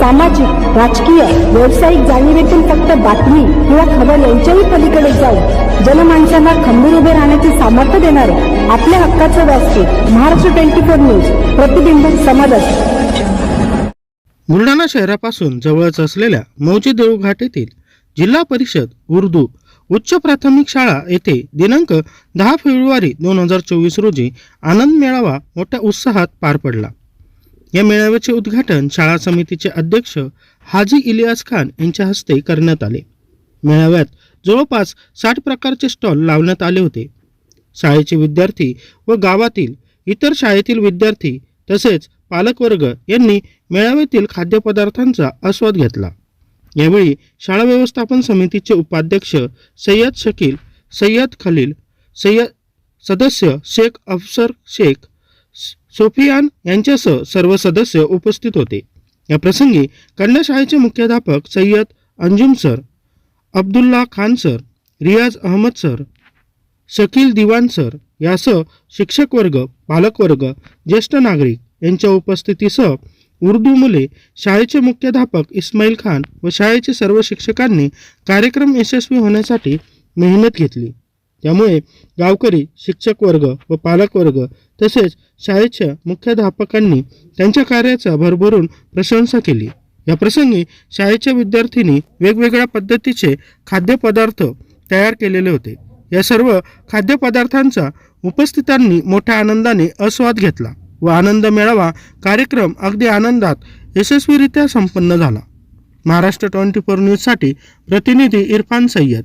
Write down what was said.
सामाजिक राजकीय व्यावसायिक जाणीवेतून फक्त बातमी किंवा खबर यांच्याही पलीकडे जाऊन जनमानसांना खंबीर उभे राहण्याचे सामर्थ्य देणारे आपल्या हक्काचं व्यासपीठ महाराष्ट्र ट्वेंटी फोर न्यूज प्रतिबिंब समाजात. बुलढाणा शहरापासून जवळच असलेल्या मौजी देऊळघाट येथील जिल्हा परिषद उर्दू उच्च प्राथमिक शाळा येथे दिनांक दहा फेब्रुवारी दोन हजार चोवीस रोजी आनंद मेळावा मोठ्या उत्साहात पार पडला. या मेळाव्याचे उद्घाटन शाळा समितीचे अध्यक्ष हाजी इलियास खान यांच्या हस्ते करण्यात आले. मेळाव्यात जवळपास साठ प्रकारचे स्टॉल लावण्यात आले होते. शाळेचे विद्यार्थी व गावातील इतर शाळेतील विद्यार्थी तसेच पालकवर्ग यांनी मेळाव्यातील खाद्यपदार्थांचा आस्वाद घेतला. यावेळी शाळा व्यवस्थापन समितीचे उपाध्यक्ष सय्यद शकील सय्यद खलील सय्यद सदस्य शेख अफसर शेख सोफियान यांच्यासह सर्व सदस्य उपस्थित होते. या प्रसंगी कन्या शाळेचे मुख्याध्यापक Sayyad Anjum sir Abdullah Khan sir Riyaz Ahmad sir Shakeel Diwan sir यासह शिक्षक वर्ग पालकवर्ग ज्येष्ठ नागरिक यांच्या उपस्थितीसह उर्दू मुले शाळेचे मुख्याध्यापक इस्माईल खान व शाळेचे सर्व शिक्षकांनी कार्यक्रम यशस्वी होण्यासाठी मेहनत घेतली. त्यामुळे गावकरी शिक्षक वर्ग व पालक वर्ग तसेच शाळेच्या मुख्याध्यापकांनी त्यांच्या कार्याचा भरभरून प्रशंसा केली. या प्रसंगी शाळेच्या विद्यार्थ्यांनी वेगवेगळ्या पद्धतीचे खाद्यपदार्थ तयार केलेले होते. या सर्व खाद्यपदार्थांचा उपस्थितांनी मोठ्या आनंदाने आस्वाद घेतला व आनंद मेळावा कार्यक्रम अगदी आनंदात यशस्वीरित्या संपन्न झाला. महाराष्ट्र ट्वेंटी फोर न्यूजसाठी प्रतिनिधी इरफान सय्यद.